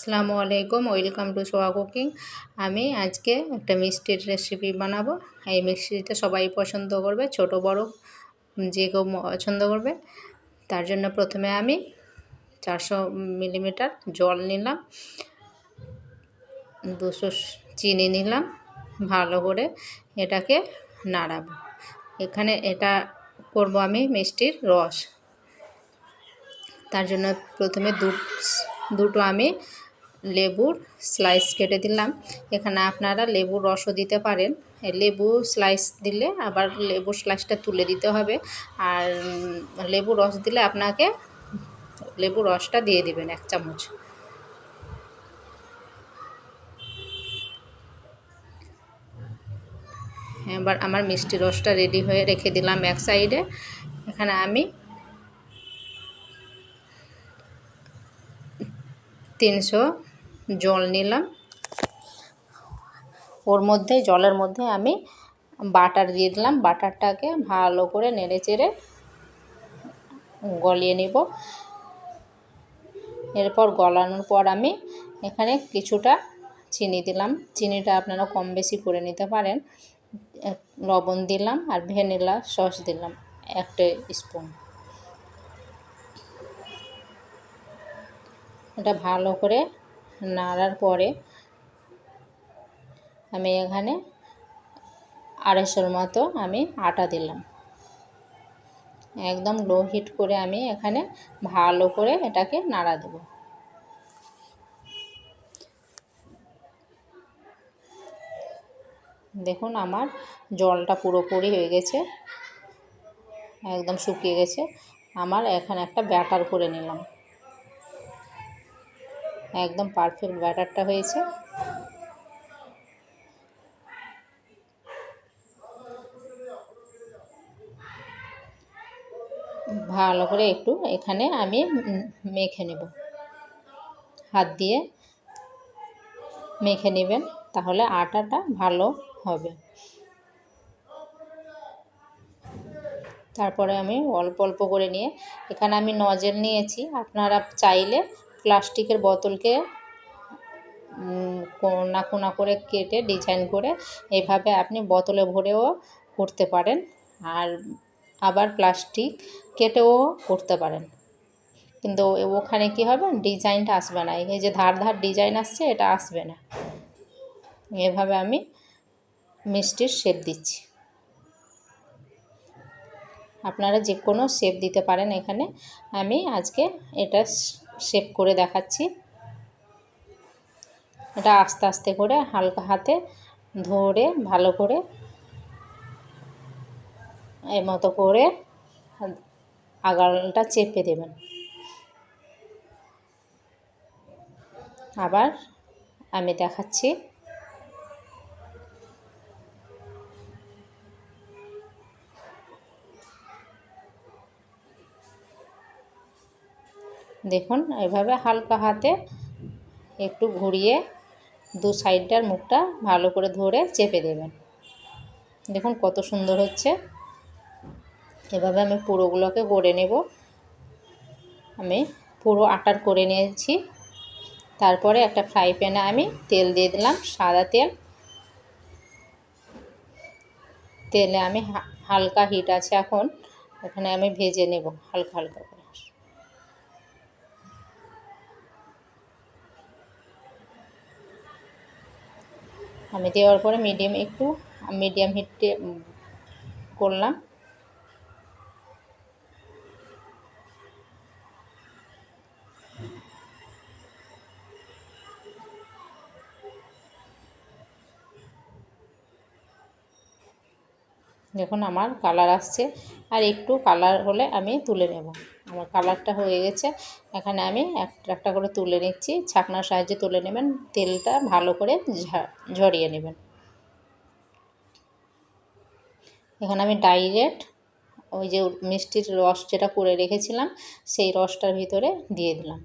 আসসালামু আলাইকুম, welcome to soya cooking. আমি আজকে একটা মিষ্টির রেসিপি বানাবো। এই মিষ্টিটা সবাই পছন্দ করবে, ছোট, বড়, যে কেউ পছন্দ করবে। তার জন্য প্রথমে আমি চারশো মিলিমিটার জল নিলাম, দুশো চিনি নিলাম, ভালো করে এটাকে নাড়াবো। এখানে এটা করব আমি মিষ্টির রস। তার জন্য প্রথমে দু, দুটো আমি লেবুর স্লাইস কেটে দিলাম। এখানে আপনারা লেবুর রসও দিতে পারেন। লেবু স্লাইস দিলে আবার লেবুর স্লাইসটা তুলে দিতে হবে। আর লেবু রস দিলে আপনাকে লেবু রসটা দিয়ে দিবেন এক চামচ। এবার আমার মিষ্টি রসটা রেডি হয়ে রেখে দিলাম এক সাইডে এখানে আমি তিনশো জল নিলাম। ওর মধ্যে, জলের মধ্যে আমি বাটার দিয়ে দিলাম। বাটারটাকে ভালো করে নেড়ে চেড়ে গলিয়ে নিব। এরপর গলানোর পর আমি এখানে কিছুটা চিনি দিলাম। চিনিটা আপনারা কম বেশি করে নিতে পারেন। লবণ দিলাম আর ভ্যানিলা সস দিলাম, একটা স্পুন। এটা ভালো করে নাড়ার পরে আমি এখানে আড়াইশোর মতো আমি আটা দিলাম। একদম লো হিট করে আমি এখানে ভালো করে এটাকে নাড়া দেব। দেখুন আমার জলটা পুরোপুরি হয়ে গেছে, একদম শুকিয়ে গেছে। আমার এখানে একটা ব্যাটার করে নিলাম। একদম পারফেক্ট ব্যাটারটা হয়েছে। ভালো করে একটু এখানে আমি মেখে নেব। হাত দিয়ে মেখে নেবেন, তাহলে আটাটা ভালো হবে। তারপরে আমি অল্প অল্প করে নিয়ে, এখানে আমি নজেল নিয়েছি, আপনারা চাইলে প্লাস্টিকের বোতলকে কোনা কোনা করে কেটে ডিজাইন করে এভাবে আপনি বোতলে ভরেও করতে পারেন আর আবার প্লাস্টিক কেটেও করতে পারেন। কিন্তু ওখানে কি হবে? ডিজাইনটা আসবে না। এই যে ধার ধার ডিজাইন আসছে, এটা আসবে না। এভাবে আমি মিষ্টির শেপ দিচ্ছি। আপনারা যে কোনো শেপ দিতে পারেন এখানে। আমি আজকে এটা শেপ করে দেখাচ্ছি। এটা আস্তে আস্তে করে হালকা হাতে ধরে ভালো করে এর মতো করে আগালটা চেপে দেবেন। আবার আমি দেখাচ্ছি দেখুন, এভাবে হালকা হাতে একটু ঘুরিয়ে দু সাইডটার মুখটা ভালো করে ধরে চেপে দেবেন। দেখুন কত সুন্দর হচ্ছে। এভাবে আমি পুরোগুলোকে গড়ে নেব। আমি পুরো আটার করে নিয়েছি। তারপরে একটা ফ্রাই প্যানে আমি তেল দিয়ে দিলাম, সাদা তেল। তেলে আমি হালকা হিট আছে এখন, এখানে আমি ভেজে নেব হালকা হালকা করে আমি দেওয়ার পরে মিডিয়াম একটু মিডিয়াম হিটে করলাম। দেখুন, আমার কালার আসছে। আর একটু কালার হলে আমি তুলে নেব। আমার কালারটা হয়ে গেছে। এখানে আমি একটা একটা করে তুলে নিচ্ছি। ছাকনার সাহায্যে তুলে নেবেন। তেলটা ভালো করে ঝরিয়ে নেবেন। এখানে আমি ডাইরেক্ট ওই যে মিষ্টির রস যেটা করে রেখেছিলাম, সেই রসটার ভিতরে দিয়ে দিলাম।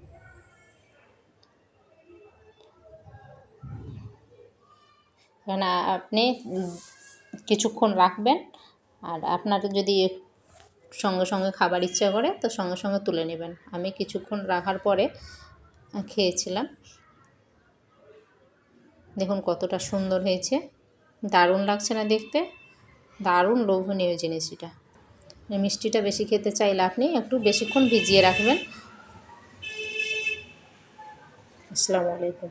এখানে আপনি কিছুক্ষণ রাখবেন। আর আপনার যদি সঙ্গে সঙ্গে খাবার ইচ্ছা করে, তো সঙ্গে সঙ্গে তুলে নেবেন। আমি কিছুক্ষণ রাখার পরে খেয়েছিলাম। দেখুন কতটা সুন্দর হয়েছে। দারুণ লাগছে না দেখতে? দারুণ লোভনীয় জিনিস এটা। মিষ্টিটা বেশি খেতে চাইলে আপনি একটু বেশিক্ষণ ভিজিয়ে রাখবেন। আসসালামু আলাইকুম।